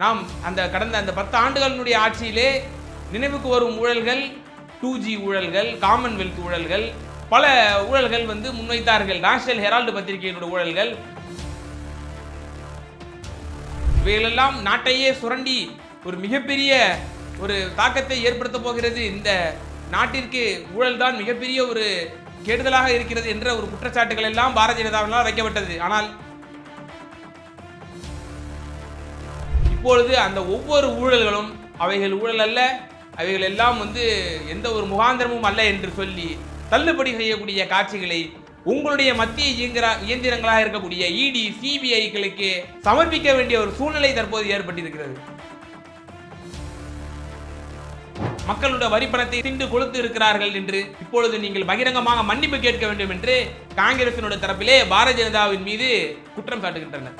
நாம் அந்த கடந்த அந்த பத்து ஆண்டுகளினுடைய ஆட்சியிலே நினைவுக்கு வரும் ஊழல்கள் டூ ஜி ஊழல்கள் காமன்வெல்த் ஊழல்கள் பல ஊழல்கள் வந்து முன்வைத்தார்கள். நேஷனல் ஹெரால்டு பத்திரிகையினுடைய ஊழல்கள். இவைகளெல்லாம் நாட்டையே சுரண்டி ஒரு மிகப்பெரிய ஒரு தாக்கத்தை ஏற்படுத்த போகிறது. இந்த நாட்டிற்கு ஊழல் தான் மிகப்பெரிய ஒரு கெடுதலாக இருக்கிறது என்ற ஒரு குற்றச்சாட்டுகள் எல்லாம் பாரதிய ஜனதாவினால் வைக்கப்பட்டது. ஆனால் இப்பொழுது அந்த ஒவ்வொரு ஊழல்களும் அவைகள் ஊழல் அல்ல அவைகள் எல்லாம் வந்து எந்த ஒரு முகாந்திரமும் அல்ல என்று சொல்லி தள்ளுபடி செய்யக்கூடிய காட்சிகளை உங்களுடைய மத்திய இயந்திர இயந்திரங்களாக இருக்கக்கூடிய இடி சிபிஐக்களுக்கு சமர்ப்பிக்க வேண்டிய ஒரு சூழ்நிலை தற்போது ஏற்பட்டிருக்கிறது. மக்களுடைய வரிப்பணத்தை திண்டு கொளுத்து இருக்கிறார்கள் என்று இப்பொழுது நீங்கள் பகிரங்கமாக மன்னிப்பு கேட்க வேண்டும் என்று காங்கிரசினுடைய தரப்பிலே பாரதிய ஜனதாவின் மீது குற்றம் சாட்டுகின்றனர்.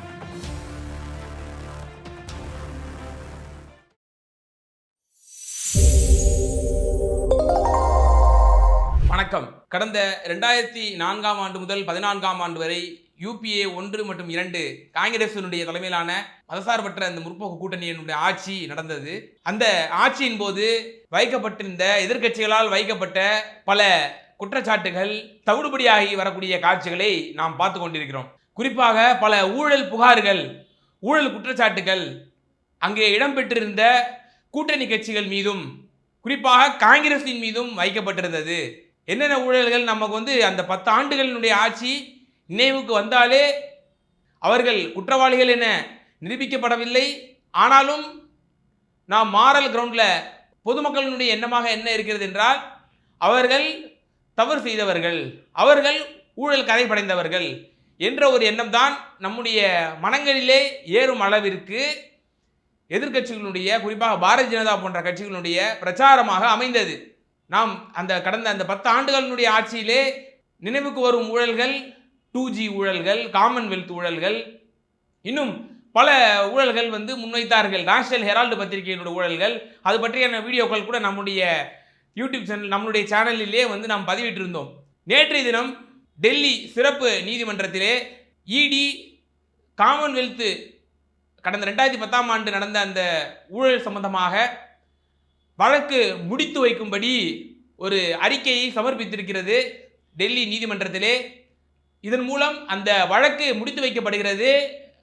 கடந்த ரெண்டாயிரத்தி நான்காம் ஆண்டு முதல் பதினான்காம் ஆண்டு வரை யூபிஏ ஒன்று மற்றும் இரண்டு காங்கிரசினுடைய தலைமையிலான மதசார்பற்ற அந்த முற்போக்கு கூட்டணியினுடைய ஆட்சி நடந்தது. அந்த ஆட்சியின் போது வைக்கப்பட்டிருந்த எதிர்க்கட்சிகளால் வைக்கப்பட்ட பல குற்றச்சாட்டுகள் தவிடுபடியாகி வரக்கூடிய காட்சிகளை நாம் பார்த்து கொண்டிருக்கிறோம். குறிப்பாக பல ஊழல் புகார்கள் ஊழல் குற்றச்சாட்டுகள் அங்கே இடம்பெற்றிருந்த கூட்டணி கட்சிகள் மீதும் குறிப்பாக காங்கிரசின் மீதும் வைக்கப்பட்டிருந்தது. என்னென்ன ஊழல்கள் நமக்கு வந்து அந்த பத்து ஆண்டுகளினுடைய ஆட்சி நினைவுக்கு வந்தாலே அவர்கள் குற்றவாளிகள் என நிரூபிக்கப்படவில்லை. ஆனாலும் நாம் மாரல் கிரவுண்டில் பொதுமக்களினுடைய எண்ணமாக என்ன இருக்கிறது என்றால் அவர்கள் தவறு செய்தவர்கள் அவர்கள் ஊழல் கதை படைந்தவர்கள் என்ற ஒரு எண்ணம் தான் நம்முடைய மனங்களிலே ஏறும் அளவிற்கு எதிர்க்கட்சிகளுடைய குறிப்பாக பாரதிய ஜனதா போன்ற கட்சிகளுடைய பிரச்சாரமாக அமைந்தது. நாம் அந்த கடந்த அந்த பத்து ஆண்டுகளினுடைய ஆட்சியிலே நினைவுக்கு வரும் ஊழல்கள் டூ ஜி ஊழல்கள் காமன்வெல்த் ஊழல்கள் இன்னும் பல ஊழல்கள் வந்து முன்வைத்தார்கள். நேஷனல் ஹெரால்டு பத்திரிகையினுடைய ஊழல்கள் அது பற்றியான வீடியோக்கள் கூட நம்முடைய யூடியூப் சேனல் நம்மளுடைய சேனலிலே வந்து நாம் பதிவிட்டிருந்தோம். நேற்றைய தினம் டெல்லி சிறப்பு நீதிமன்றத்திலே இடி காமன்வெல்த்து கடந்த ரெண்டாயிரத்தி பத்தாம் ஆண்டு நடந்த அந்த ஊழல் சம்பந்தமாக வழக்கு முடித்து வைக்கும்படி ஒரு அறிக்கையை சமர்ப்பித்திருக்கிறது டெல்லி நீதிமன்றத்திலே. இதன் மூலம் அந்த வழக்கு முடித்து வைக்கப்படுகிறது.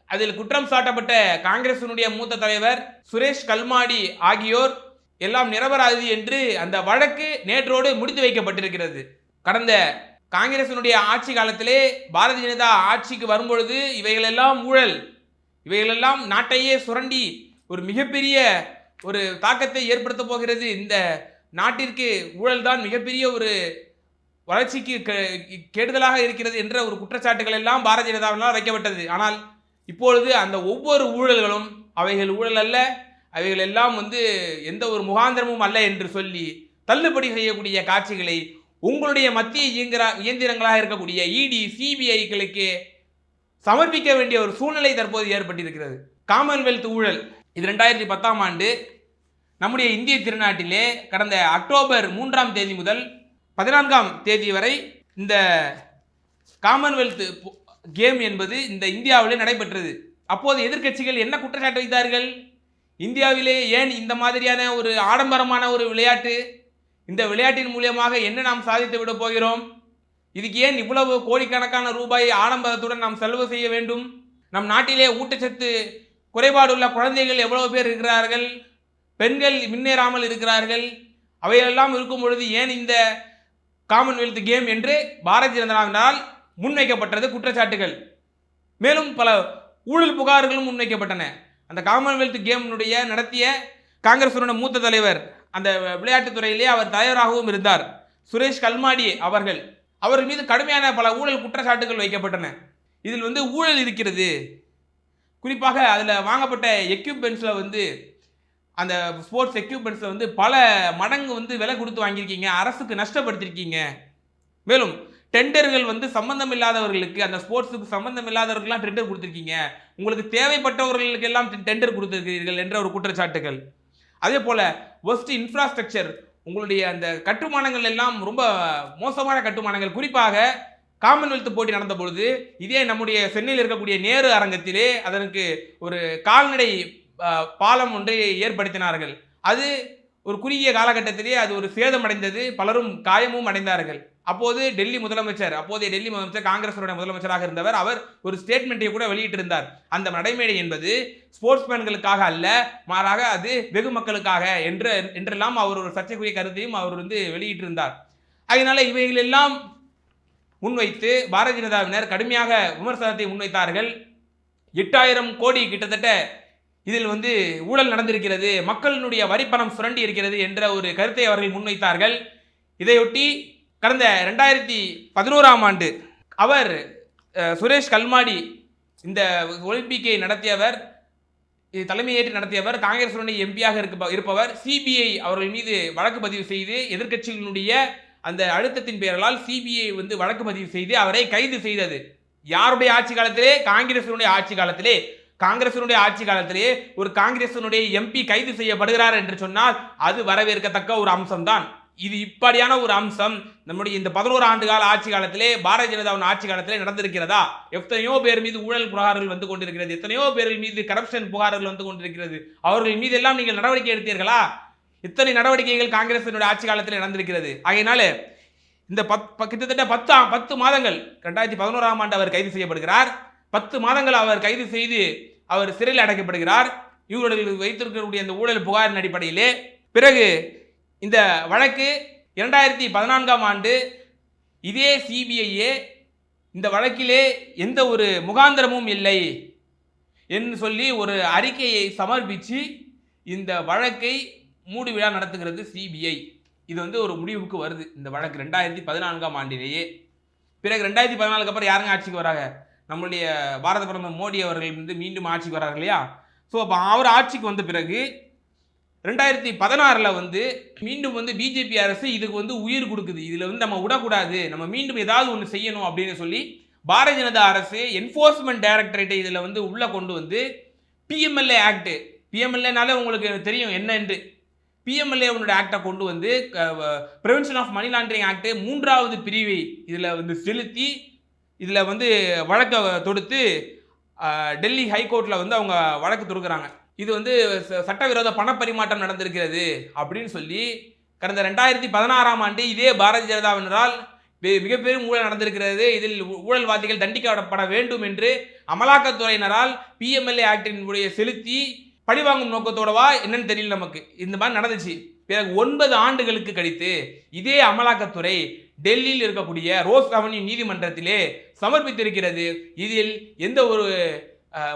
அதில் குற்றம் சாட்டப்பட்ட காங்கிரசினுடைய மூத்த தலைவர் சுரேஷ் கல்மாடி ஆகியோர் எல்லாம் நிரபராது என்று அந்த வழக்கு நேற்றோடு முடித்து வைக்கப்பட்டிருக்கிறது. கடந்த காங்கிரசினுடைய ஆட்சி காலத்திலே பாரதிய ஜனதா ஆட்சிக்கு வரும்பொழுது இவைகளெல்லாம் ஊழல். இவைகளெல்லாம் நாட்டையே சுரண்டி ஒரு மிகப்பெரிய ஒரு தாக்கத்தை ஏற்படுத்த போகிறது. இந்த நாட்டிற்கு ஊழல் தான் மிகப்பெரிய ஒரு வளர்ச்சிக்கு கெ- கெடுதலாக இருக்கிறது என்ற ஒரு குற்றச்சாட்டுகள் எல்லாம் பாரதிய ஜனதாவினால் வைக்கப்பட்டது. ஆனால் இப்பொழுது அந்த ஒவ்வொரு ஊழல்களும் அவைகள் ஊழல் அல்ல அவைகள் எல்லாம் வந்து எந்த ஒரு முகாந்திரமும் அல்ல என்று சொல்லி தள்ளுபடி செய்யக்கூடிய காட்சிகளை உங்களுடைய மத்திய இயந்திர இயந்திரங்களாக இருக்கக்கூடிய இடி சிபிஐக்களுக்கு சமர்ப்பிக்க வேண்டிய ஒரு சூழ்நிலை தற்போது ஏற்பட்டிருக்கிறது. காமன்வெல்த் ஊழல். இது ரெண்டாயிரத்தி பத்தாம் ஆண்டு. நம்முடைய இந்திய திருநாட்டிலே கடந்த அக்டோபர் மூன்றாம் தேதி முதல் பதினான்காம் தேதி வரை இந்த காமன்வெல்த் போ- கேம் என்பது இந்த இந்தியாவிலே நடைபெற்றது. அப்போது எதிர்க்கட்சிகள் என்ன குற்றச்சாட்டு வைத்தார்கள்? இந்தியாவிலே ஏன் இந்த மாதிரியான ஒரு ஆடம்பரமான ஒரு விளையாட்டு இந்த விளையாட்டின் மூலியமாக என்ன நாம் சாதித்து விட போகிறோம்? இதுக்கு ஏன் இவ்வளவு கோடிக்கணக்கான ரூபாய் ஆடம்பரத்துடன் நாம் செலவு செய்ய வேண்டும்? நம் நாட்டிலே ஊட்டச்சத்து குறைபாடுள்ள குழந்தைகள் எவ்வளவு பேர் இருக்கிறார்கள்? பெண்கள் முன்னேறாமல் இருக்கிறார்கள். அவையெல்லாம் இருக்கும் பொழுது ஏன் இந்த காமன்வெல்த் கேம் என்று பாரதிய ஜனதாவினால் முன்வைக்கப்பட்டது குற்றச்சாட்டுகள். மேலும் பல ஊழல் புகார்களும் முன்வைக்கப்பட்டன. அந்த காமன்வெல்த் கேமினுடைய நடத்திய காங்கிரசுடைய மூத்த தலைவர் அந்த விளையாட்டுத்துறையிலே அவர் தலைவராகவும் இருந்தார். சுரேஷ் கல்மாடி அவர்கள். அவர்கள் மீது கடுமையான பல ஊழல் குற்றச்சாட்டுகள் வைக்கப்பட்டன. இதில் வந்து ஊழல் இருக்கிறது. குறிப்பாக அதில் வாங்கப்பட்ட எக்யூப்மெண்ட்ஸில் வந்து அந்த ஸ்போர்ட்ஸ் எக்யூப்மெண்ட்ஸில் வந்து பல மடங்கு வந்து விலை கொடுத்து வாங்கியிருக்கீங்க அரசுக்கு நஷ்டப்படுத்திருக்கீங்க மேலும் டெண்டர்கள் வந்து சம்பந்தம் இல்லாதவர்களுக்கு அந்த ஸ்போர்ட்ஸுக்கு சம்பந்தம் இல்லாதவர்கள்லாம் டெண்டர் கொடுத்துருக்கீங்க. உங்களுக்கு தேவைப்பட்டவர்களுக்கு எல்லாம் டெண்டர் கொடுத்துருக்கிறீர்கள் என்ற ஒரு குற்றச்சாட்டுகள். அதே போல் ஒஸ்ட் இன்ஃப்ராஸ்ட்ரக்சர் உங்களுடைய அந்த கட்டுமானங்கள் எல்லாம் ரொம்ப மோசமான கட்டுமானங்கள். குறிப்பாக காமன்வெல்த் போட்டி நடந்த பொழுது இதே நம்முடைய சென்னையில் இருக்கக்கூடிய நேரு அரங்கத்திலே அதற்கு ஒரு கால்நடை பாலம் ஒன்றை ஏற்படுத்தினார்கள். அது ஒரு குறுகிய காலகட்டத்திலே அது ஒரு சேதமடைந்தது பலரும் காயமும் அடைந்தார்கள். அப்போது டெல்லி முதலமைச்சர் அப்போதைய டெல்லி முதலமைச்சர் காங்கிரஸுடைய முதலமைச்சராக இருந்தவர் அவர் ஒரு ஸ்டேட்மெண்ட்டை கூட வெளியிட்டிருந்தார். அந்த நடைமேடை என்பது ஸ்போர்ட்ஸ்மேன்களுக்காக அல்ல மாறாக அது வெகு மக்களுக்காக என்று என்றெல்லாம் அவர் ஒரு சர்ச்சைக்குரிய கருத்தையும் அவர் வந்து வெளியிட்டிருந்தார். அதனால இவைகளெல்லாம் முன்வைத்து பாரதிய ஜனதாவினர் கடுமையாக விமர்சனத்தை முன்வைத்தார்கள். எட்டாயிரம் கோடி கிட்டத்தட்ட இதில் வந்து ஊழல் நடந்திருக்கிறது மக்களினுடைய வரிப்பணம் சுரண்டி இருக்கிறது என்ற ஒரு கருத்தை அவர்கள் முன்வைத்தார்கள். இதையொட்டி கடந்த ரெண்டாயிரத்தி பதினோராம் ஆண்டு அவர் சுரேஷ் கல்மாடி இந்த ஒலிம்பிக்கை நடத்தியவர் இது தலைமையேற்று நடத்தியவர் காங்கிரசுடைய எம்பியாக இருப்பவர் சிபிஐ அவர்கள் மீது வழக்கு பதிவு செய்து எதிர்க்கட்சிகளினுடைய அந்த அழுத்தத்தின் பெயரால் சிபிஐ வந்து வழக்கு பதிவு செய்து அவரை கைது செய்தது. யாருடைய ஆட்சி காலத்திலே? காங்கிரசினுடைய ஆட்சி காலத்திலே. காங்கிரசினுடைய ஆட்சி காலத்திலே ஒரு காங்கிரசினுடைய எம்பி கைது செய்யப்படுகிறார் என்று சொன்னால் அது வரவேற்கத்தக்க ஒரு அம்சம்தான். இது இப்படியான ஒரு அம்சம் நம்முடைய இந்த பதினோரு ஆண்டு கால ஆட்சி காலத்திலே பாரதிய ஜனதாவின் ஆட்சி காலத்திலே நடந்திருக்கிறதா? எத்தனையோ பேர் மீது ஊழல் புகார்கள் வந்து கொண்டிருக்கிறது. எத்தனையோ பேர்கள் மீது கரப்ஷன் புகார்கள் வந்து கொண்டிருக்கிறது. அவர்கள் மீது எல்லாம் நீங்கள் நடவடிக்கை எடுத்தீர்களா? இத்தனை நடவடிக்கைகள் காங்கிரசினுடைய ஆட்சி காலத்தில் நடந்திருக்கிறது. ஆகையினால இந்த பத் கிட்டத்தட்ட பத்து பத்து மாதங்கள் ரெண்டாயிரத்தி பதினோராம் ஆண்டு அவர் கைது செய்யப்படுகிறார். பத்து மாதங்கள் அவர் கைது செய்து அவர் சிறையில் அடைக்கப்படுகிறார். இவர்களுக்கு வைத்திருக்கக்கூடிய இந்த ஊழல் புகாரின் அடிப்படையிலே பிறகு இந்த வழக்கு இரண்டாயிரத்தி பதினான்காம் ஆண்டு இதே சிபிஐயே இந்த வழக்கிலே எந்த ஒரு முகாந்திரமும் இல்லை என்று சொல்லி ஒரு அறிக்கையை சமர்ப்பித்து இந்த வழக்கை மூடு விழா நடத்துகிறது சிபிஐ இது வந்து ஒரு முடிவுக்கு வருது. இந்த வழக்கு ரெண்டாயிரத்தி பதினான்காம் ஆண்டிலேயே. பிறகு ரெண்டாயிரத்தி பதினாலுக்கு அப்புறம் யாருங்க ஆட்சிக்கு வராங்க? நம்மளுடைய பாரத பிரதமர் மோடி அவர்கள் வந்து மீண்டும் ஆட்சிக்கு வராங்க இல்லையா? ஸோ அப்போ அவர் ஆட்சிக்கு வந்த பிறகு ரெண்டாயிரத்தி பதினாறில் வந்து மீண்டும் வந்து பிஜேபி அரசு இதுக்கு வந்து உயிர் கொடுக்குது. இதில் வந்து நம்ம விடக்கூடாது. நம்ம மீண்டும் ஏதாவது ஒன்று செய்யணும் அப்படின்னு சொல்லி பாரதிய ஜனதா அரசு என்ஃபோர்ஸ்மெண்ட் டைரக்டரேட்டை இதில் வந்து உள்ளே கொண்டு வந்து பிஎம்எல்ஏ ஆக்ட் பிஎம்எல்ஏனாலே உங்களுக்கு தெரியும் என்னென்று பிஎம்எல்ஏ ஆக்டை கொண்டு வந்து prevention of money laundering act மூன்றாவது பிரிவை இதில் வந்து செலுத்தி இதில் வந்து வழக்கை தொடுத்து டெல்லி ஹைகோர்ட்டில் வந்து அவங்க வழக்கு தொடுக்கிறாங்க. இது வந்து சட்டவிரோத பணப்பரிமாற்றம் நடந்திருக்கிறது அப்படின்னு சொல்லி கடந்த ரெண்டாயிரத்தி பதினாறாம் ஆண்டு இதே பாரதிய ஜனதாவினரால் பெ- மிகப்பெரும் ஊழல் நடந்திருக்கிறது. இதில் ஊ- ஊழல்வாதிகள் தண்டிக்கப்பட வேண்டும் என்று அமலாக்கத்துறையினரால் பிஎம்எல்ஏ ஆக்டின் உடைய செலுத்தி பழிவாங்கும் நோக்கத்தோடவா என்னன்னு தெரியல நமக்கு. இந்த மாதிரி நடந்துச்சு. பிறகு ஒன்பது ஆண்டுகளுக்கு கழித்து இதே அமலாக்கத்துறை டெல்லியில் இருக்கக்கூடிய ரோஸ் அவென்யூ நீதிமன்றத்திலே சமர்ப்பித்திருக்கிறது. இதில் எந்த ஒரு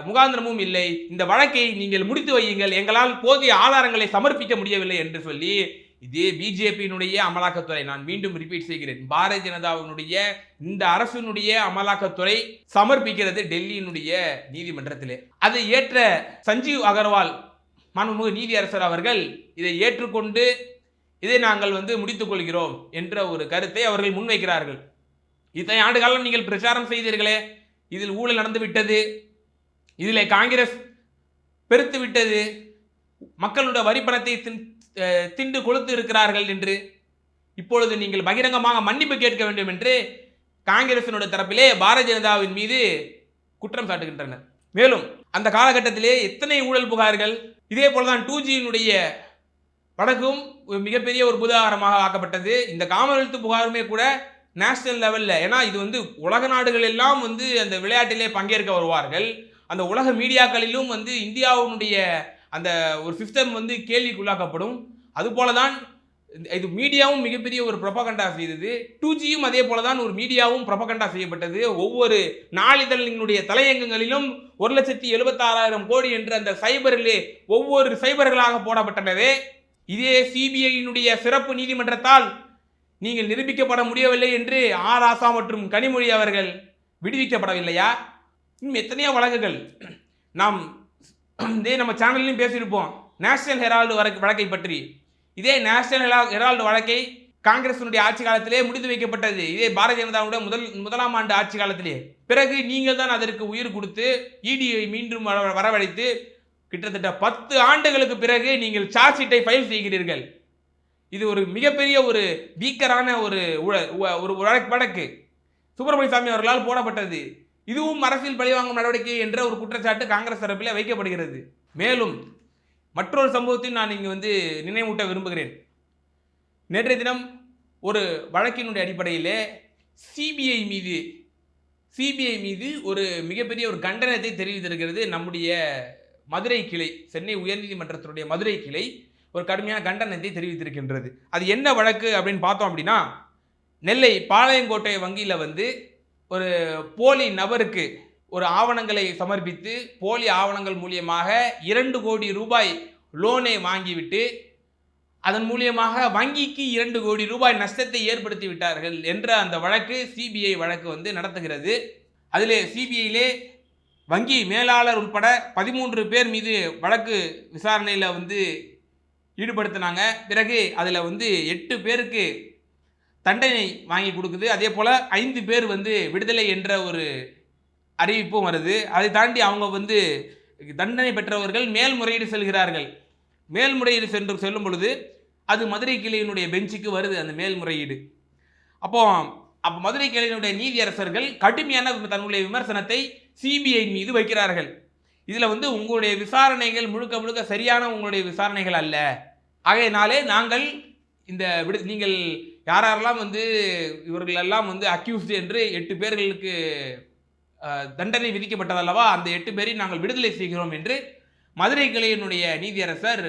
முகாந்திரமும் இல்லை. இந்த வழக்கை நீங்கள் முடித்து வையுங்கள். எங்களால் போதிய ஆதாரங்களை சமர்ப்பிக்க முடியவில்லை என்று சொல்லி இதே பிஜேபியினுடைய அமலாக்கத்துறை நான் மீண்டும் ரிப்பீட் செய்கிறேன். பாரதிய ஜனதாவினுடைய இந்த அரசினுடைய அமலாக்கத்துறை சமர்ப்பிக்கிறது டெல்லியினுடைய நீதிமன்றத்திலே. அதை ஏற்ற சஞ்சீவ் அகர்வால் மாண்புமிகு நீதியரசர் அவர்கள் இதை ஏற்றுக்கொண்டு இதை நாங்கள் வந்து முடித்துக் கொள்கிறோம் என்ற ஒரு கருத்தை அவர்கள் முன்வைக்கிறார்கள். இத்தனை ஆண்டு காலம் நீங்கள் பிரச்சாரம் செய்தீர்களே இதில் ஊழல் நடந்து விட்டது இதில் காங்கிரஸ் பெருத்து விட்டது மக்களுடைய வரிப்பணத்தை தின்- திண்டு கொளுத்து இருக்கிறார்கள் என்று இப்பொழுது நீங்கள் பகிரங்கமாக மன்னிப்பு கேட்க வேண்டும் என்று காங்கிரசினுடைய தரப்பிலே பாரதிய ஜனதாவின் மீது குற்றம் சாட்டுகின்றனர். மேலும் அந்த காலகட்டத்திலே எத்தனை ஊழல் புகார்கள் இதே போலதான் டூ ஜியினுடைய வடக்கும் மிகப்பெரிய ஒரு புதாகரமாக ஆக்கப்பட்டது. இந்த காமன்வெல்த் புகாருமே கூட நேஷனல் லெவலில் ஏன்னா இது வந்து உலக நாடுகள் எல்லாம் வந்து அந்த விளையாட்டிலே பங்கேற்க வருவார்கள். அந்த உலக மீடியாக்களிலும் வந்து இந்தியாவினுடைய அந்த ஒரு சிஸ்டம் வந்து கேள்விக்குள்ளாக்கப்படும். அதுபோல தான் இந்த- இது மீடியாவும் மிகப்பெரிய ஒரு ப்ரொபகண்டா செய்தது. டூ ஜியும் அதே போல தான் ஒரு மீடியாவும் ப்ரொபகண்டா செய்யப்பட்டது. ஒவ்வொரு நாளிதழினுடைய தலையங்கங்களிலும் ஒரு லட்சத்தி எழுபத்தாறாயிரம் கோடி என்று அந்த சைபரிலே ஒவ்வொரு சைபர்களாக போடப்பட்டனவே. இதே சிபிஐயினுடைய சிறப்பு நீதிமன்றத்தால் நீங்கள் நிரூபிக்கப்பட முடியவில்லை என்று ஆர் ஆசா மற்றும் கனிமொழி அவர்கள் விடுவிக்கப்படவில்லையா? இன்னும் எத்தனையோ வழக்குகள். நாம் இதே நம்ம சேனல்லையும் பேசியிருப்போம். நேஷனல் ஹெரால்டு வழக்கு வழக்கை பற்றி. இதே நேஷனல் ஹெரா ஹெரால்டு வழக்கை காங்கிரசினுடைய ஆட்சி காலத்திலே முடித்து வைக்கப்பட்டது. இதே பாரதிய ஜனதாவுடைய முதல் முதலாம் ஆண்டு ஆட்சி காலத்திலே. பிறகு நீங்கள் தான் அதற்கு உயிர் கொடுத்து இடியை மீண்டும் வர- வரவழைத்து கிட்டத்தட்ட பத்து ஆண்டுகளுக்கு பிறகு நீங்கள் சார்ஜ் ஷீட்டை ஃபைல் செய்கிறீர்கள். இது ஒரு மிகப்பெரிய ஒரு வீக்கரான ஒரு உழ- உ- ஒரு வழக்கு வழக்கு. சுப்பிரமணிய சாமி அவர்களால் போடப்பட்டது. இதுவும் அரசியல் பழிவாங்கும் நடவடிக்கை என்ற ஒரு குற்றச்சாட்டு காங்கிரஸ் தரப்பில் வைக்கப்படுகிறது. மேலும் மற்றொரு சம்பவத்தையும் நான் இங்கே வந்து நினைவூட்ட விரும்புகிறேன். நேற்றைய தினம் ஒரு வழக்கினுடைய அடிப்படையில் சிபிஐ மீது சிபிஐ மீது ஒரு மிகப்பெரிய ஒரு கண்டனத்தை தெரிவித்திருக்கிறது நம்முடைய மதுரை கிளை சென்னை உயர்நீதிமன்றத்தினுடைய மதுரை கிளை ஒரு கடுமையான கண்டனத்தை தெரிவித்திருக்கின்றது. அது என்ன வழக்கு அப்படின்னு பார்த்தோம் அப்படின்னா நெல்லை பாளையங்கோட்டை வங்கியில் வந்து ஒரு போலி நபருக்கு ஒரு ஆவணங்களை சமர்ப்பித்து போலி ஆவணங்கள் மூலியமாக இரண்டு கோடி ரூபாய் லோனை வாங்கிவிட்டு அதன் மூலியமாக வங்கிக்கு இரண்டு கோடி ரூபாய் நஷ்டத்தை ஏற்படுத்தி விட்டார்கள் என்ற அந்த வழக்கு சிபிஐ வழக்கு வந்து நடத்துகிறது. அதிலே சிபிஐயிலே வங்கி மேலாளர் உட்பட பதிமூன்று பேர் மீது வழக்கு விசாரணையில் வந்து ஈடுபடுத்தினாங்க. பிறகு அதில் வந்து எட்டு பேருக்கு தண்டனை வாங்கி கொடுக்குது. அதே போல் ஐந்து பேர் வந்து விடுதலை என்ற ஒரு அறிவிப்பும் வருது. அதை தாண்டி அவங்க வந்து தண்டனை பெற்றவர்கள் மேல்முறையீடு செல்கிறார்கள். மேல்முறையீடு சென்று செல்லும் பொழுது அது மதுரை கிளையினுடைய பெஞ்சுக்கு வருது அந்த மேல்முறையீடு அப்போ அப்போ மதுரை கிளையினுடைய நீதியரசர்கள் கடுமையான தன்னுடைய விமர்சனத்தை சிபிஐ மீது வைக்கிறார்கள். இதில் வந்து உங்களுடைய விசாரணைகள் முழுக்க முழுக்க சரியான உங்களுடைய விசாரணைகள் அல்ல. ஆகையினாலே நாங்கள் இந்த விடு நீங்கள் யார் யாரெல்லாம் வந்து இவர்களெல்லாம் வந்து அக்யூஸ்டு என்று எட்டு பேர்களுக்கு தண்டனை விதிக்கப்பட்டதல்லவா அந்த எட்டு பேரை நாங்கள் விடுதலை செய்கிறோம் என்று மதுரை கிளையினுடைய நீதியரசர்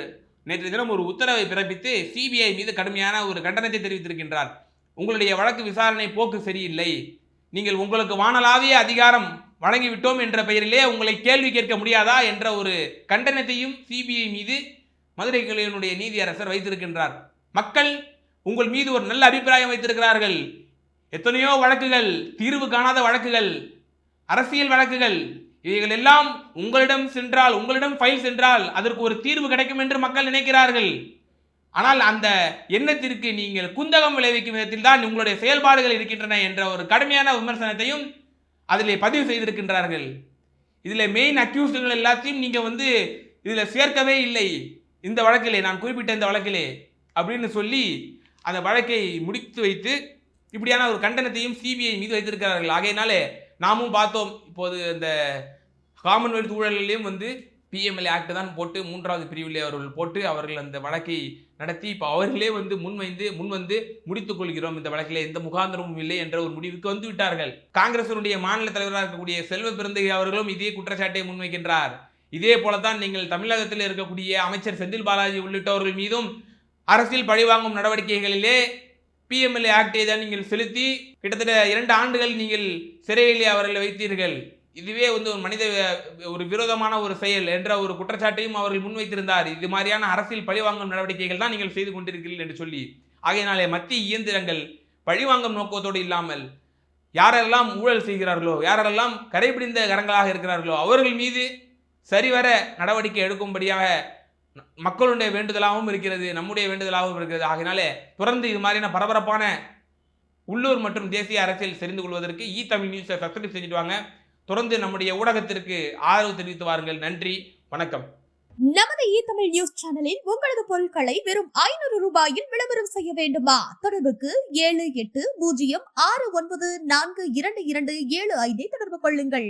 நேற்று தினம் ஒரு உத்தரவை பிறப்பித்து சிபிஐ மீது கடுமையான ஒரு கண்டனத்தை தெரிவித்திருக்கின்றார். உங்களுடைய வழக்கு விசாரணை போக்கு சரியில்லை. நீங்கள் உங்களுக்கு வானலாவிய அதிகாரம் வழங்கிவிட்டோம் என்ற பெயரிலே உங்களை கேள்வி கேட்க முடியாதா என்ற ஒரு கண்டனத்தையும் சிபிஐ மீது மதுரை கிளையினுடைய நீதியரசர் வைத்திருக்கின்றார். மக்கள் உங்கள் மீது ஒரு நல்ல அபிப்பிராயம் வைத்திருக்கிறார்கள். எத்தனையோ வழக்குகள் தீர்வு காணாத வழக்குகள் அரசியல் வழக்குகள் இவைகள் எல்லாம் உங்களிடம் சென்றால் உங்களிடம் ஃபைல் சென்றால் அதற்கு ஒரு தீர்வு கிடைக்கும் என்று மக்கள் நினைக்கிறார்கள். ஆனால் அந்த எண்ணத்திற்கு நீங்கள் குந்தகம் விளைவிக்கும் விதத்தில் தான் உங்களுடைய செயல்பாடுகள் இருக்கின்றன என்ற ஒரு கடுமையான விமர்சனத்தையும் அதில் பதிவு செய்திருக்கின்றார்கள். இதில் மெயின் அக்யூஸ்டுகள் எல்லாத்தையும் நீங்கள் வந்து இதில் சேர்க்கவே இல்லை. இந்த வழக்கிலே நான் குறிப்பிட்ட இந்த வழக்கிலே. அப்படின்னு சொல்லி அந்த வழக்கை முடித்து வைத்து இப்படியான ஒரு கண்டனத்தையும் சிபிஐ மீது வைத்திருக்கிறார்கள். ஆகையினாலே நாமும் பார்த்தோம் இப்போது இந்த காமன்வெல்த் ஊழலிலையும் வந்து பிஎம்எல்ஏ ஆக்ட் தான் போட்டு மூன்றாவது பிரிவிலே அவர்கள் போட்டு அவர்கள் அந்த வழக்கை நடத்தி இப்போ அவர்களே வந்து முன்வைந்து முன்வந்து முடித்துக் கொள்கிறோம். இந்த வழக்கில் எந்த முகாந்திரமும் இல்லை என்ற ஒரு முடிவுக்கு வந்து விட்டார்கள். காங்கிரசனுடைய மாநில தலைவராக இருக்கக்கூடிய செல்வ பிறந்தகை அவர்களும் இதே குற்றச்சாட்டை முன்வைக்கின்றார். இதே போலத்தான் நீங்கள் தமிழகத்தில் இருக்கக்கூடிய அமைச்சர் செந்தில் பாலாஜி உள்ளிட்டவர்கள் மீதும் அரசியல் பழிவாங்கும் நடவடிக்கைகளிலே பிஎம்எல்ஏ ஆக்டை தான் நீங்கள் செலுத்தி கிட்டத்தட்ட இரண்டு ஆண்டுகள் நீங்கள் சிறையிலே அவர்களை வைத்தீர்கள். இதுவே வந்து ஒரு மனித ஒரு விரோதமான ஒரு செயல் என்ற ஒரு குற்றச்சாட்டையும் அவர்கள் முன்வைத்திருந்தார். இது மாதிரியான அரசியல் பழிவாங்கும் நடவடிக்கைகள் தான் நீங்கள் செய்து கொண்டிருக்கிறீர்கள் என்று சொல்லி. ஆகையினாலே மத்திய இயந்திரங்கள் பழிவாங்கும் நோக்கத்தோடு இல்லாமல் யாரெல்லாம் ஊழல் செய்கிறார்களோ யாரெல்லாம் கரைபிடிந்த கரங்களாக இருக்கிறார்களோ அவர்கள் மீது சரிவர நடவடிக்கை எடுக்கும்படியாக மக்களுடைய வேண்டுதலாகவும் இருக்கிறது நம்முடைய வேண்டுதலாகவும் இருக்கிறது. ஆகினாலே தொடர்ந்து இது மாதிரியான பரபரப்பான உள்ளூர் மற்றும் தேசிய அரசியல் தெரிந்து கொள்வதற்கு இ தமிழ் நியூஸை சப்ஸ்கிரைப் செஞ்சுட்டு வாங்க. தொடர்ந்து நம்முடைய ஊடகத்திற்கு ஆதரவு தெரிவித்து வாருங்கள். நன்றி வணக்கம். நமது இ தமிழ் நியூஸ் சேனலில் உங்களது பொருட்களை வெறும் ஐநூறு ரூபாயில் விளம்பரம் செய்ய வேண்டுமா? தொடர்புக்கு ஏழு எட்டு பூஜ்ஜியம் ஆறு ஒன்பது நான்கு இரண்டு இரண்டு ஏழு ஐந்தை தொடர்பு கொள்ளுங்கள்.